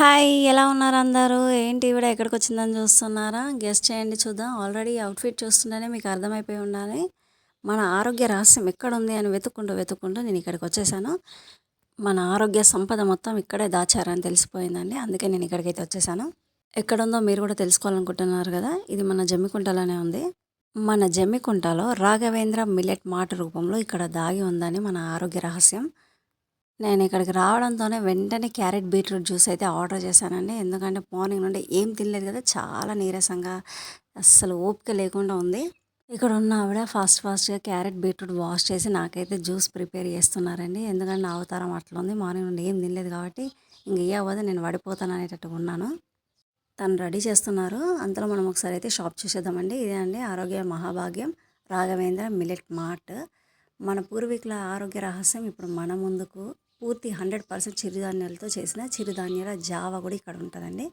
Hi ఎలా ఉన్నారు అందరూ? ఏంటి ఈవిడ ఎక్కడికి వచ్చిందని చూస్తున్నారా? గెస్ట్ చేయండి చూద్దాం. ఆల్రెడీ అవుట్ఫిట్ చూస్తుంటేనే మీకు అర్థమైపోయి ఉండాలి. మన ఆరోగ్య రహస్యం ఎక్కడ ఉంది అని వెతుక్కుంటూ వెతుక్కుంటూ నేను ఇక్కడికి వచ్చేసాను. మన ఆరోగ్య సంపద మొత్తం ఇక్కడే దాచారని తెలిసిపోయిందండి. అందుకే నేను ఇక్కడికైతే వచ్చేసాను. ఎక్కడుందో మీరు కూడా తెలుసుకోవాలనుకుంటున్నారు కదా? ఇది మన జమ్మికుంటలోనే ఉంది. మన జమ్మికుంటలో రాఘవేంద్ర మిల్లెట్ మాట రూపంలో ఇక్కడ దాగి ఉందని మన ఆరోగ్య రహస్యం. నేను ఇక్కడికి రావడంతోనే వెంటనే క్యారెట్ బీట్రూట్ జ్యూస్ అయితే ఆర్డర్ చేశానండి. ఎందుకంటే మార్నింగ్ నుండి ఏం తినలేదు కదా చాలా నీరసంగా అస్సలు ఓపిక లేకుండా ఉంది. ఇక్కడ ఉన్న ఆవిడ ఫాస్ట్ ఫాస్ట్గా క్యారెట్ బీట్రూట్ వాష్ చేసి నాకైతే జ్యూస్ ప్రిపేర్ చేస్తున్నారండి. ఎందుకంటే నా అవతారం అట్లా ఉంది మార్నింగ్ నుండి ఏం తినలేదు కాబట్టి ఇంక ఏ అవ్వదు నేను పడిపోతాను అనేటట్టు ఉన్నాను. తను రెడీ చేస్తున్నారు. అంతలో మనం ఒకసారి అయితే షాప్ చూసేద్దామండి. ఇదే అండి ఆరోగ్య మహాభాగ్యం రాఘవేంద్ర మిల్లెట్ మార్ట్. మన పూర్వీకుల ఆరోగ్య రహస్యం ఇప్పుడు మన ముందుకు పూర్తి హండ్రెడ్ పర్సెంట్ చిరుధాన్యాలతో చేసిన చిరుధాన్యాల జావా కూడా ఇక్కడ ఉంటుందండి.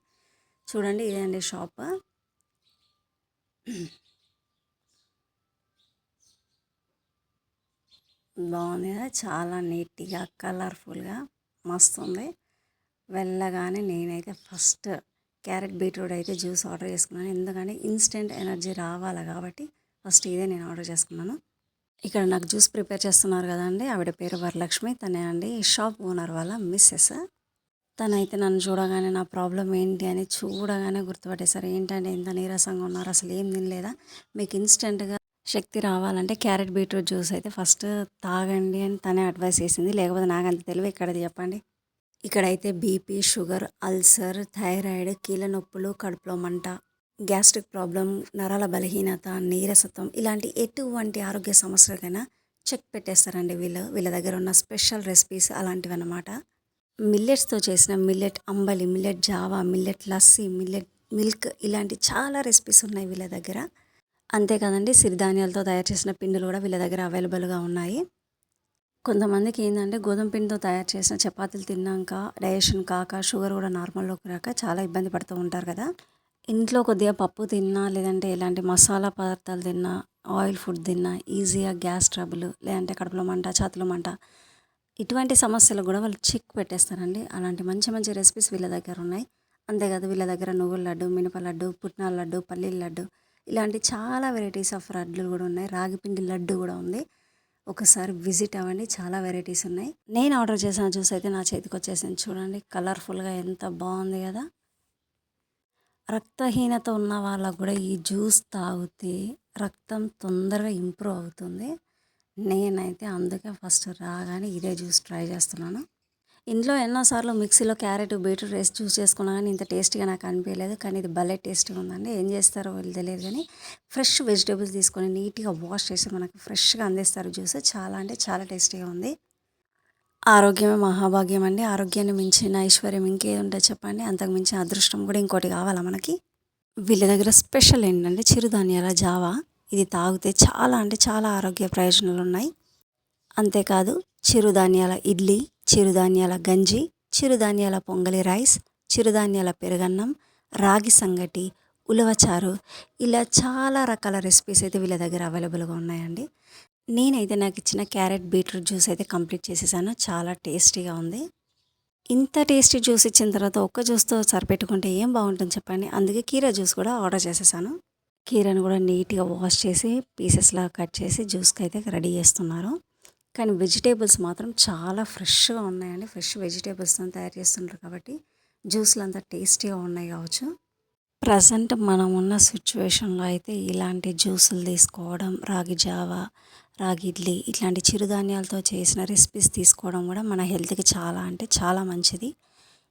చూడండి ఇదండి షాప్. బాగుంది కదా? చాలా నీట్గా కలర్ఫుల్గా మస్తు ఉంది వెళ్ళగానే నేనైతే ఫస్ట్ క్యారెట్ బీట్రూట్ అయితే జ్యూస్ ఆర్డర్ చేసుకున్నాను. ఎందుకంటే ఇన్స్టెంట్ ఎనర్జీ రావాలి కాబట్టి ఫస్ట్ ఇదే నేను ఆర్డర్ చేసుకున్నాను. ఇక్కడ నాకు జ్యూస్ ప్రిపేర్ చేస్తున్నారు కదండి ఆవిడ పేరు వరలక్ష్మి. తనే అండి షాప్ ఓనర్ వాళ్ళ మిస్సెస్. తనైతే నన్ను చూడగానే నా ప్రాబ్లం ఏంటి అని చూడగానే గుర్తుపట్టేశారు. ఏంటంటే ఇంత నీరసంగా ఉన్నారు? అసలు ఏం తినలేదా? మీకు ఇన్స్టెంట్గా శక్తి రావాలంటే క్యారెట్ బీట్రూట్ జ్యూస్ అయితే ఫస్ట్ తాగండి అని తనే అడ్వైస్ చేసింది. లేకపోతే నాకు అంత తెలివి ఇక్కడది చెప్పండి? ఇక్కడైతే బీపీ షుగర్ అల్సర్ థైరాయిడ్ కీళ్ళ నొప్పులు కడుపులో మంట గ్యాస్ట్రిక్ ప్రాబ్లం నరాల బలహీనత నీరసత్వం ఇలాంటి ఎటువంటి ఆరోగ్య సమస్యలకైనా చెక్ పెట్టేస్తారండి వీళ్ళు. వీళ్ళ దగ్గర ఉన్న స్పెషల్ రెసిపీస్ అలాంటివి అన్నమాట మిల్లెట్స్తో చేసిన మిల్లెట్ అంబలి మిల్లెట్ జావా మిల్లెట్ లస్సీ మిల్లెట్ మిల్క్ ఇలాంటి చాలా రెసిపీస్ ఉన్నాయి వీళ్ళ దగ్గర. అంతేకాదండి సిరిధాన్యాలతో తయారు చేసిన పిండిలు కూడా వీళ్ళ దగ్గర అవైలబుల్గా ఉన్నాయి. కొంతమందికి ఏంటంటే గోధుమ పిండితో తయారు చేసిన చపాతీలు తిన్నాక డైజెషన్ కాక షుగర్ కూడా నార్మల్లోకి రాక చాలా ఇబ్బంది పడుతూ ఉంటారు కదా. ఇంట్లో కొద్దిగా పప్పు తిన్నా లేదంటే ఇలాంటి మసాలా పదార్థాలు తిన్నా ఆయిల్ ఫుడ్ తిన్నా ఈజీగా గ్యాస్ ట్రబుల్ లేదంటే కడుపులో మంట చేతుల మంట ఇటువంటి సమస్యలు కూడా వాళ్ళు చెక్ పెట్టేస్తారండి. అలాంటి మంచి మంచి రెసిపీస్ వీళ్ళ దగ్గర ఉన్నాయి. అంతేకాదు వీళ్ళ దగ్గర నువ్వుల లడ్డు మినప లడ్డు పుట్నాల లడ్డు పల్లీల లడ్డు ఇలాంటి చాలా వెరైటీస్ ఆఫ్ లడ్లు కూడా ఉన్నాయి. రాగిపిండి లడ్డు కూడా ఉంది. ఒకసారి విజిట్ అవ్వండి. చాలా వెరైటీస్ ఉన్నాయి. నేను ఆర్డర్ చేసిన జ్యూస్ అయితే నా చేతికి వచ్చేసింది. చూడండి కలర్ఫుల్గా ఎంత బాగుంది కదా. రక్తహీనత ఉన్న వాళ్ళకు కూడా ఈ జ్యూస్ తాగితే రక్తం తొందరగా ఇంప్రూవ్ అవుతుంది. నేనైతే అందుకే ఫస్ట్ రాగానే ఇదే జ్యూస్ ట్రై చేస్తున్నాను. ఇంట్లో ఎన్నోసార్లు మిక్సీలో క్యారెట్ బీట్రూట్ వేసి జ్యూస్ చేసుకున్నా కానీ ఇంత టేస్టీగా నాకు అనిపించలేదు. కానీ ఇది భలే టేస్టీగా ఉందండి. ఏం చేస్తారో వాళ్ళు తెలియదు కానీ ఫ్రెష్ వెజిటేబుల్స్ తీసుకొని నీట్గా వాష్ చేసి మనకు ఫ్రెష్గా అందిస్తారు జ్యూస్. చాలా అంటే చాలా టేస్టీగా ఉంది. ఆరోగ్యమే మహాభాగ్యం అండి. ఆరోగ్యాన్ని మించిన ఐశ్వర్యం ఇంకేముంటే ఉంటే చెప్పండి. అంతకు మించిన అదృష్టం కూడా ఇంకోటి కావాలా మనకి? వీళ్ళ దగ్గర స్పెషల్ ఏంటంటే చిరుధాన్యాల జావా. ఇది తాగితే చాలా అంటే చాలా ఆరోగ్య ప్రయోజనాలు ఉన్నాయి. అంతేకాదు చిరుధాన్యాల ఇడ్లీ చిరుధాన్యాల గంజి చిరుధాన్యాల పొంగలి రైస్ చిరుధాన్యాల పెరుగన్నం రాగి సంగటి ఉలవచారు ఇలా చాలా రకాల రెసిపీస్ అయితే వీళ్ళ దగ్గర అవైలబుల్గా ఉన్నాయండి. నేనైతే నాకు ఇచ్చిన క్యారెట్ బీట్రూట్ జ్యూస్ అయితే కంప్లీట్ చేసేసాను. చాలా టేస్టీగా ఉంది. ఇంత టేస్టీ జ్యూస్ ఇచ్చిన తర్వాత ఒక్క జ్యూస్తో సరిపెట్టుకుంటే ఏం బాగుంటుంది చెప్పండి? అందుకే కీరా జ్యూస్ కూడా ఆర్డర్ చేసేసాను. కీరాను కూడా నీట్గా వాష్ చేసి పీసెస్లా కట్ చేసి జ్యూస్కి అయితే రెడీ చేస్తున్నారు. కానీ వెజిటేబుల్స్ మాత్రం చాలా ఫ్రెష్గా ఉన్నాయండి. ఫ్రెష్ వెజిటేబుల్స్తో తయారు చేస్తుంటారు కాబట్టి జ్యూస్లు అంతా టేస్టీగా ఉన్నాయి కావచ్చు. ప్రజెంట్ మనం ఉన్న సిచ్యువేషన్లో అయితే ఇలాంటి జ్యూసులు తీసుకోవడం రాగి జావా రాగి ఇడ్లీ ఇట్లాంటి చిరుధాన్యాలతో చేసిన రెసిపీస్ తీసుకోవడం కూడా మన హెల్త్కి చాలా అంటే చాలా మంచిది.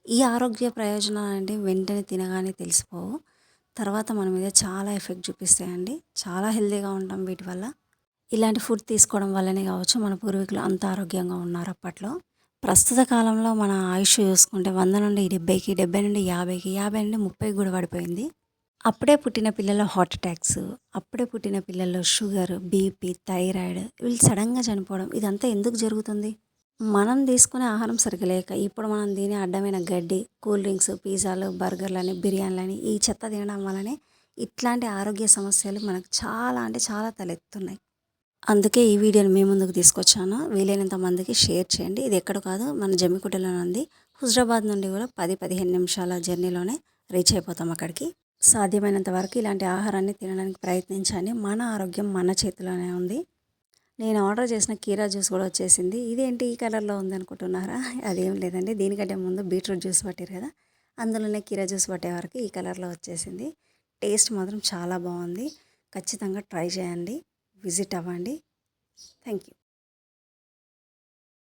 ఈ ఆరోగ్య ప్రయోజనాలు అంటే వెంటనే తినగానే తెలిసిపోవు. తర్వాత మన మీద చాలా ఎఫెక్ట్ చూపిస్తాయండి. చాలా హెల్తీగా ఉంటాం వీటి వల్ల. ఇలాంటి ఫుడ్ తీసుకోవడం వల్లనే కావచ్చు మన పూర్వీకులు అంత ఆరోగ్యంగా ఉన్నారు అప్పట్లో. ప్రస్తుత కాలంలో మన ఆయుష్ చూసుకుంటే వంద నుండి డెబ్బైకి డెబ్బై నుండి యాభైకి యాభై నుండి ముప్పై కూడా పడిపోయింది. అప్పుడే పుట్టిన పిల్లల హార్ట్ అటాక్స్ అప్పుడే పుట్టిన పిల్లల్లో షుగర్ బీపీ థైరాయిడ్ వీళ్ళు సడన్గా చనిపోవడం ఇదంతా ఎందుకు జరుగుతుంది? మనం తీసుకునే ఆహారం సరిగ్గా లేక ఇప్పుడు మనం తినే అడ్డమైన గడ్డి కూల్ డ్రింక్స్ పిజ్జాలు బర్గర్లని బిర్యానీలని ఈ చెత్త తినడం వల్లనే ఇట్లాంటి ఆరోగ్య సమస్యలు మనకు చాలా అంటే చాలా తలెత్తున్నాయి. అందుకే ఈ వీడియోని మీ ముందుకు తీసుకొచ్చాను. వీలైనంత మందికి షేర్ చేయండి. ఇది ఎక్కడ కాదు మన జమ్మికుంటలోనే ఉంది. హుజరాబాద్ నుండి కూడా పది పదిహేను నిమిషాల జర్నీలోనే రీచ్ అయిపోతాం అక్కడికి. సాధ్యమైనంత వరకు ఇలాంటి ఆహారాన్ని తినడానికి ప్రయత్నించండి. మన ఆరోగ్యం మన చేతిలోనే ఉంది. నేను ఆర్డర్ చేసిన కీరా జ్యూస్ కూడా వచ్చేసింది. ఇదేంటి ఈ కలర్లో ఉంది అనుకుంటున్నారా అదేం లేదండి. దీనికంటే ముందు బీట్రూట్ జ్యూస్ పట్టారు కదా? అందులోనే కీరా జ్యూస్ పట్టే వరకు ఈ కలర్లో వచ్చేసింది. టేస్ట్ మాత్రం చాలా బాగుంది. ఖచ్చితంగా ట్రై చేయండి. విజిట్ అవ్వండి. Thank you